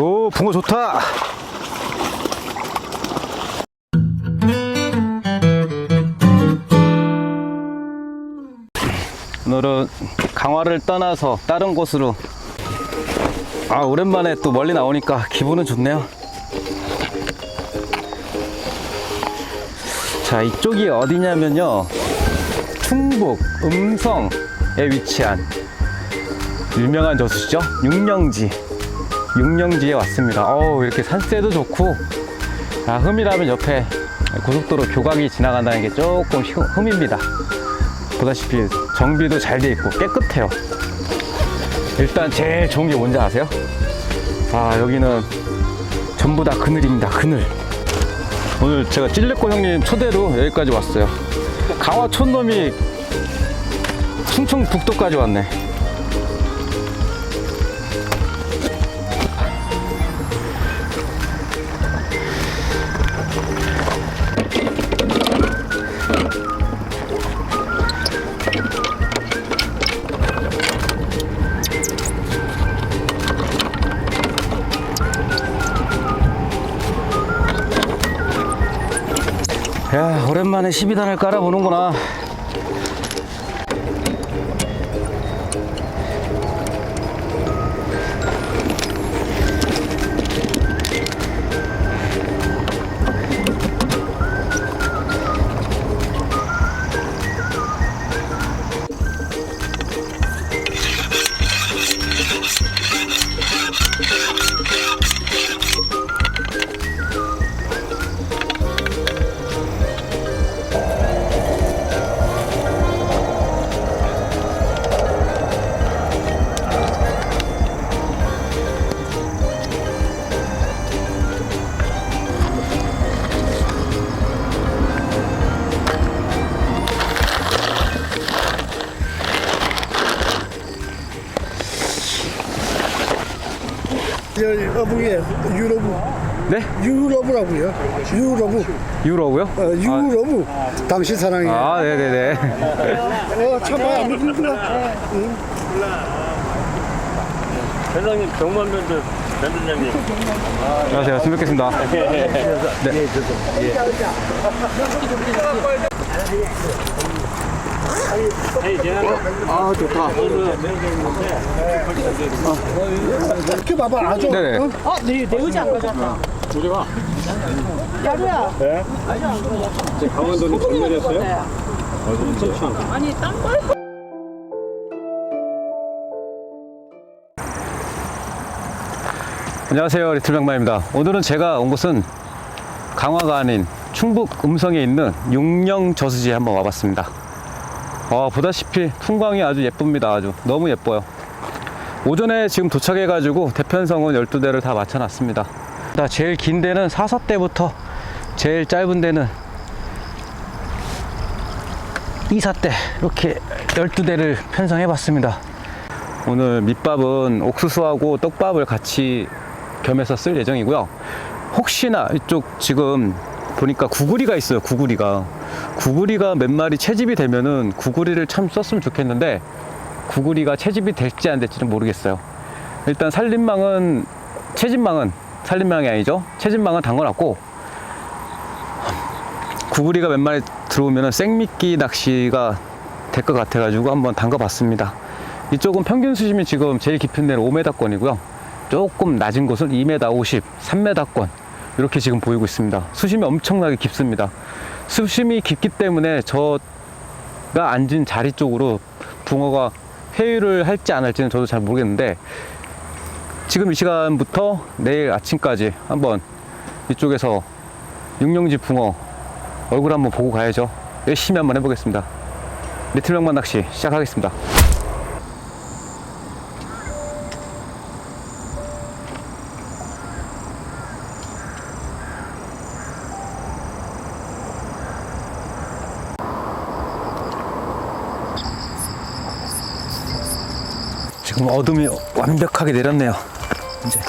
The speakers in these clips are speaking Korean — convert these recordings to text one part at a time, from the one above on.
오 붕어 좋다. 오늘은 강화를 떠나서 다른 곳으로. 아 오랜만에 또 멀리 나오니까 기분은 좋네요. 자 이쪽이 어디냐면요. 충북 음성에 위치한 유명한 저수지죠? 육령지 육령지에 왔습니다. 어우 이렇게 산세도 좋고 아, 흠이라면 옆에 고속도로 교각이 지나간다는 게 조금 흠- 흠입니다. 보다시피 정비도 잘 돼 있고 깨끗해요. 일단 제일 좋은 게 뭔지 아세요? 아 여기는 전부 다 그늘입니다 그늘. 오늘 제가 찔레꼬 형님 초대로 여기까지 왔어요. 강화 촌놈이 충청북도까지 왔네 오랜만에 12단을 깔아보는구나 여기 어부에 유로브 네? 유로브라고요. 유로브 유로고요? 어, 유로브 당신 사랑해 아 네네네. 어 참아 안 믿는구나 회장님 병만면도 변대장님 안녕하세요. 잘 뵙겠습니다 아 좋다 이렇게 봐봐 아주 네네. 어? 어, 내, 내 의자 안 가져왔다. 우리가. 야루야. 강원도는 전멸했어요? 아니, 딴 걸? 안녕하세요 리틀명마입니다 오늘은 제가 온 곳은 강화가 아닌 충북 음성에 있는 육령 저수지에 한번 와봤습니다 어, 보다시피 풍광이 아주 예쁩니다. 아주 너무 예뻐요. 오전에 지금 도착해 가지고 대편성은 12대를 다 맞춰놨습니다. 나 제일 긴 데는 사사대부터 제일 짧은 데는 이사 대 이렇게 12대를 편성해 봤습니다. 오늘 밑밥은 옥수수하고 떡밥을 같이 겸해서 쓸 예정이고요. 혹시나 이쪽 지금 보니까 구구리가 있어요. 구구리가 구구리가 몇 마리 채집이 되면은 구구리를 참 썼으면 좋겠는데 구구리가 채집이 될지 안 될지는 모르겠어요. 일단 산림망은 채집망은 산림망이 아니죠. 채집망은 담궈놨고 구구리가 몇 마리 들어오면은 생미끼 낚시가 될 것 같아 가지고 한번 담가 봤습니다. 이쪽은 평균 수심이 지금 제일 깊은 데는 5m권이고요. 조금 낮은 곳은 2m 50, 3m권 이렇게 지금 보이고 있습니다. 수심이 엄청나게 깊습니다. 수심이 깊기 때문에 저가 앉은 자리 쪽으로 붕어가 회유를 할지 안 할지는 저도 잘 모르겠는데 지금 이 시간부터 내일 아침까지 한번 이쪽에서 육령지 붕어 얼굴 한번 보고 가야죠. 열심히 한번 해보겠습니다. 리틀명만 낚시 시작하겠습니다. 지금 어둠이 완벽하게 내렸네요. 이제.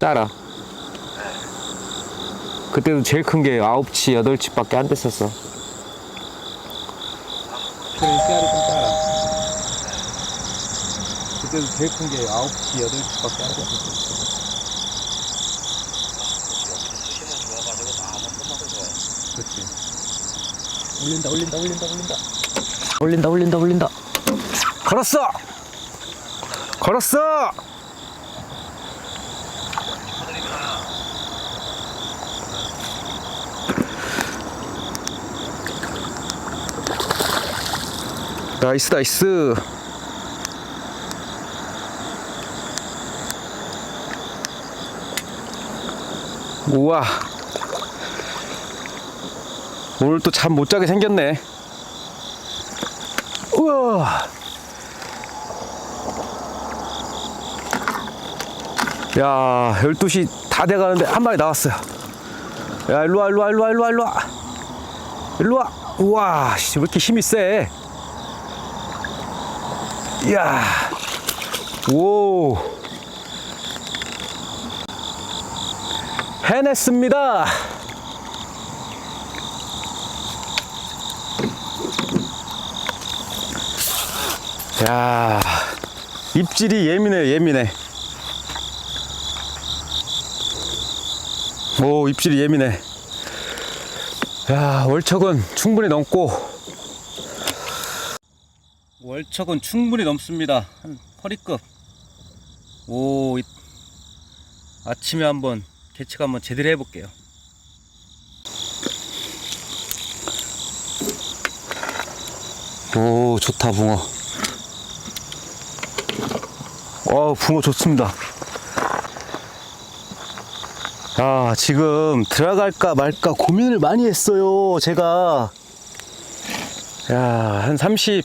따라. 그때도 제일 큰 게 9치, 8치밖에 안 됐었어. 그래, 씨알이 좀 따라. 그때도 제일 큰 게 9치, 8치밖에 안 됐었어. 그렇지. 올린다, 올린다, 올린다, 올린다. 올린다, 올린다, 올린다. 걸었어! 걸었어! 나이스, 나이스. 우와. 오늘 또 잠 못 자게 생겼네. 우와. 야, 12시 다 돼가는데 한 마리 나왔어요. 야, 일로와, 일로와, 일로와, 일로와, 일로와. 일로와. 우와, 씨, 왜 이렇게 힘이 세? 이야. 오. 해냈습니다. 야, 입질이 예민해, 예민해. 오, 입질이 예민해. 야, 월척은 충분히 넘고. 월척은 충분히 넘습니다. 한 허리급. 오, 이- 아침에 한번 개측 한번 제대로 해볼게요. 오, 좋다, 붕어. 어, 붕어 좋습니다. 아, 지금 들어갈까 말까 고민을 많이 했어요. 제가. 야, 한 30,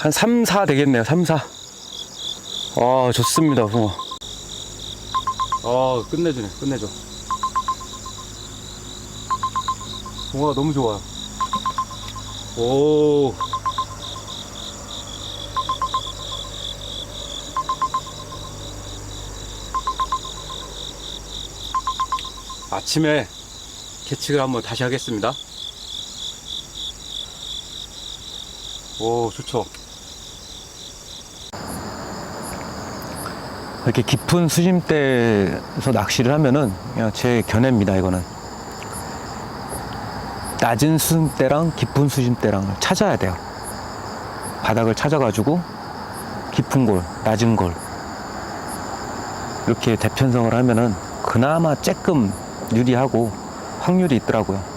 한 3, 4 되겠네요. 3, 4. 아, 좋습니다, 붕어. 아, 끝내주네, 끝내줘. 붕어가 너무 좋아요. 오. 아침에 개측을 한번 다시 하겠습니다. 오, 좋죠. 이렇게 깊은 수심대에서 낚시를 하면은 제 견해입니다, 이거는. 낮은 수심대랑 깊은 수심대랑 찾아야 돼요. 바닥을 찾아가지고 깊은 골, 낮은 골. 이렇게 대편성을 하면은 그나마 조금 유리하고 확률이 있더라고요.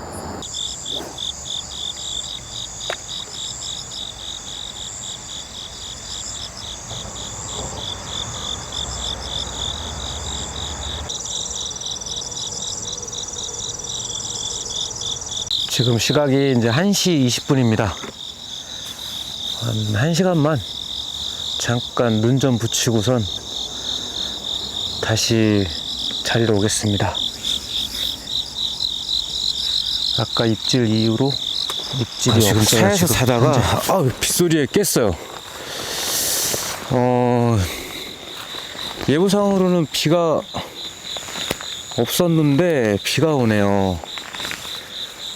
지금 시각이 이제 1시 20분입니다. 한 1시간만 잠깐 눈 좀 붙이고선 다시 자리로 오겠습니다. 아까 입질 이후로 입질이 아, 지금 차에서 자다가 아, 빗소리에 깼어요. 어, 예보상으로는 비가 없었는데 비가 오네요.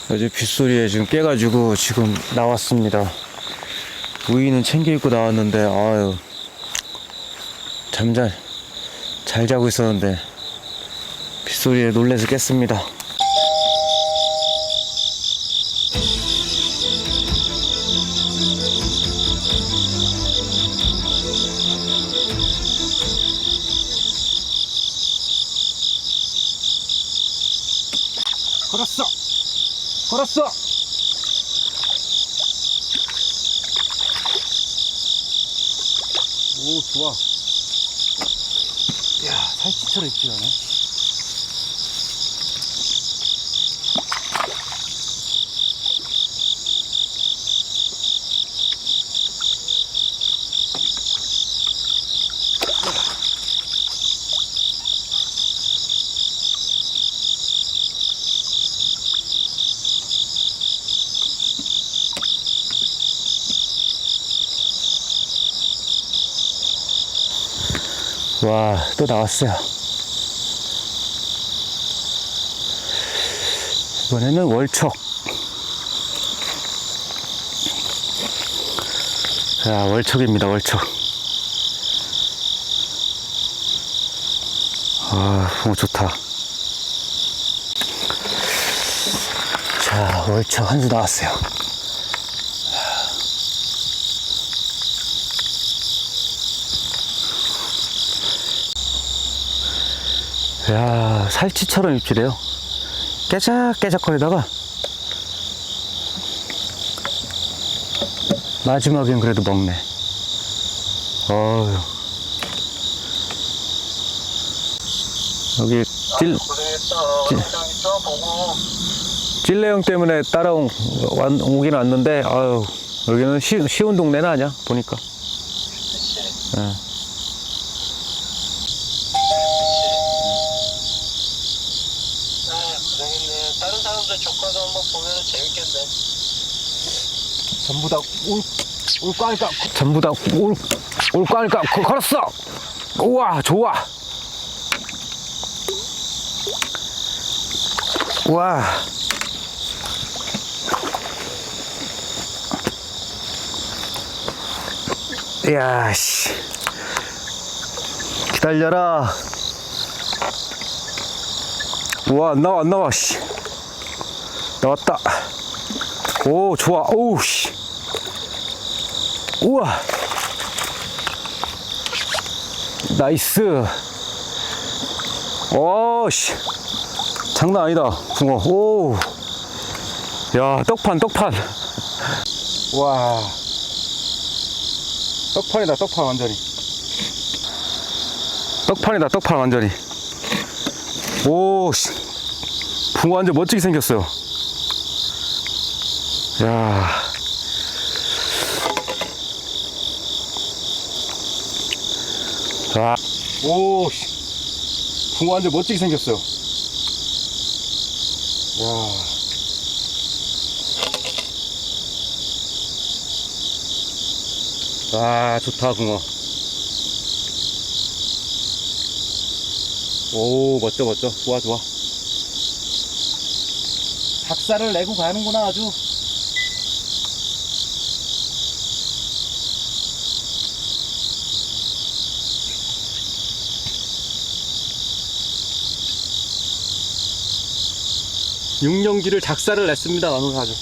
어제 빗소리에 지금 깨가지고 지금 나왔습니다. 우이는 챙겨 입고 나왔는데 아유 잠잘 잘 자고 있었는데 빗소리에 놀래서 깼습니다. 오, 좋아. 야, 살치처럼 입질 하네. 와, 또 나왔어요. 이번에는 월척. 자, 월척입니다, 월척. 아, 너무 좋다. 자, 월척 한 수 나왔어요. 야, 살치처럼 입질해요. 깨작깨작거리다가 마지막엔 그래도 먹네. 어휴. 여기 찔, 찔, 찔레형 때문에 따라온, 완- 오긴 왔는데, 아유, 여기는 쉬, 쉬운 동네는 아니야, 보니까. 예. 그러겠네. 다른 사람들 조카도 한번 보면 재밌겠네. 전부 다 울, 울까니까 전부 다 올, 올 거니까 거- 걸었어. 우와, 좋아. 우와. 이야, 씨. 기다려라. 우와, 안 나와, 안 나와, 씨. 나왔다. 오, 좋아. 오우, 씨. 우와. 나이스. 오씨. 장난 아니다 붕어. 오야 떡판 떡판. 와. 떡판이다 떡판 완전히. 떡판이다 떡판 완전히. 오씨. 붕어 완전 멋지게 생겼어요. 야 자, 오, 씨. 붕어 완전 멋지게 생겼어요. 야. 아, 좋다, 붕어. 오, 멋져, 멋져. 좋아, 좋아. 닭살을 내고 가는구나, 아주. 육령지를 작살을 냈습니다. 아주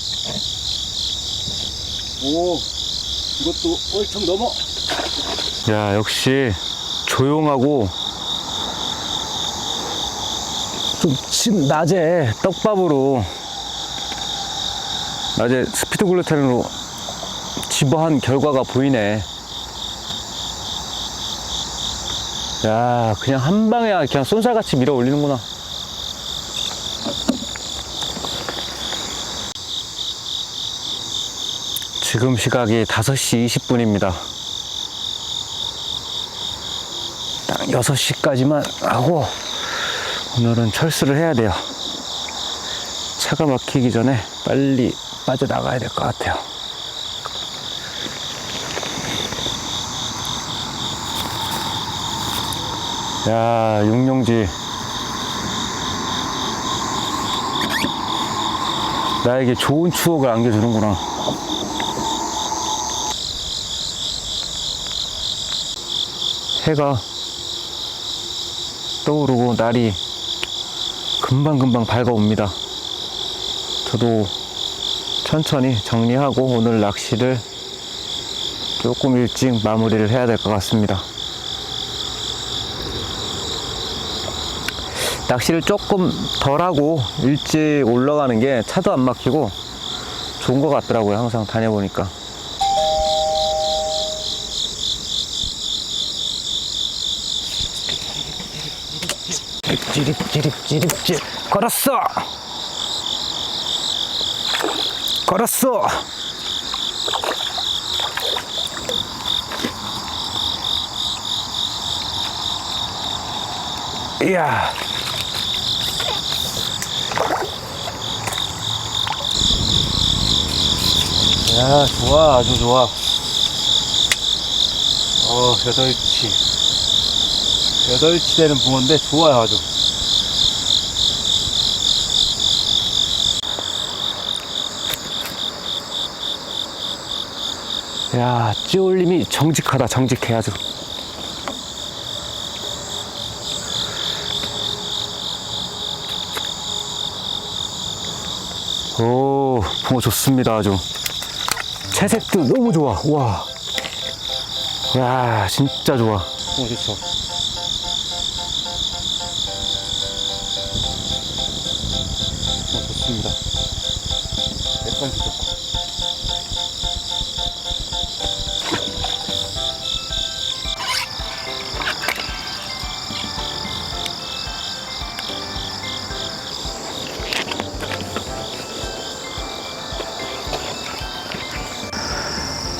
오 이것도 얼청 넘어. 야 역시 조용하고 좀 침, 낮에 떡밥으로 낮에 스피드 글루텐으로 집어한 결과가 보이네. 야 그냥 한 방에 그냥 쏜살같이 밀어 올리는구나 지금 시각이 5시 20분입니다. 딱 6시까지만 하고 오늘은 철수를 해야 돼요. 차가 막히기 전에 빨리 빠져나가야 될 것 같아요. 야, 육룡지. 나에게 좋은 추억을 안겨주는구나. 해가 떠오르고 날이 금방금방 밝아옵니다. 저도 천천히 정리하고 오늘 낚시를 조금 일찍 마무리를 해야 될 것 같습니다. 낚시를 조금 덜 하고 일찍 올라가는 게 차도 안 막히고 좋은 것 같더라고요. 항상 다녀보니까. 찌릿 찌릿 찌릿 찌릿 걸었어. 걸었어. 이야. 야 좋아 아주 좋아. 어 여덟치 여덟치 되는 붕어인데 좋아요 아주 야, 찌올림이 정직하다, 정직해 아주. 오, 붕어 좋습니다, 아주. 채색도 너무 좋아, 와. 야, 진짜 좋아. 붕어 좋죠. 붕어 좋습니다.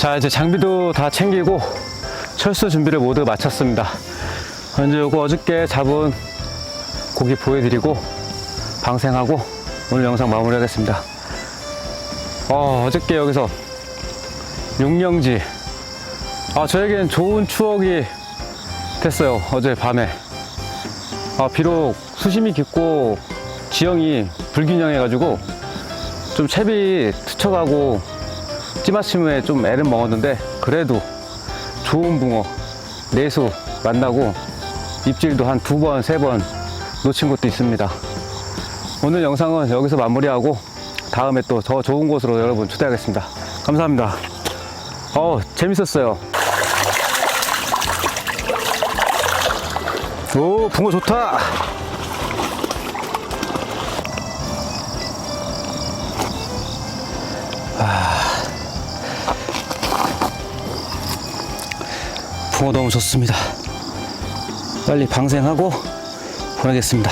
자 이제 장비도 다 챙기고 철수 준비를 모두 마쳤습니다. 이제 요거 어저께 잡은 고기 보여드리고 방생하고 오늘 영상 마무리하겠습니다. 어, 어저께 여기서 육령지. 아 저에겐 좋은 추억이 됐어요 어제 밤에. 아 비록 수심이 깊고 지형이 불균형해 가지고 좀 채비 투척하고 찌마침에 좀 애를 먹었는데 그래도 좋은 붕어 내수 만나고 입질도 한 두 번, 세 번 놓친 것도 있습니다. 오늘 영상은 여기서 마무리하고 다음에 또 더 좋은 곳으로 여러분 초대하겠습니다. 감사합니다. 어, 재밌었어요. 오, 붕어 좋다! 붕어 너무 좋습니다. 빨리 방생하고 보내겠습니다.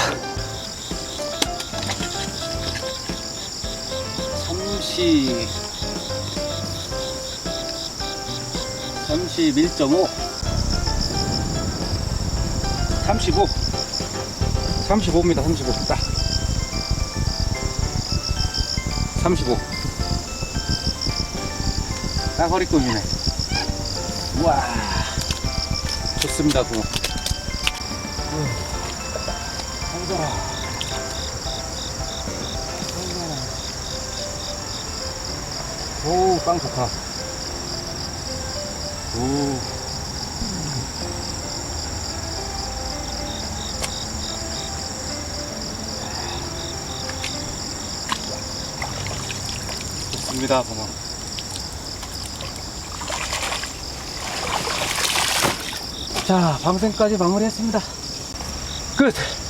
30, 31.5, 35, 35입니다. 35. 딱. 35. 딱 허리꿈이네. 우와. 좋습니다, 붕어. 힘들어. 오, 빵 좋다. 오. 좋습니다, 붕어. 자, 방생까지 마무리했습니다. 끝!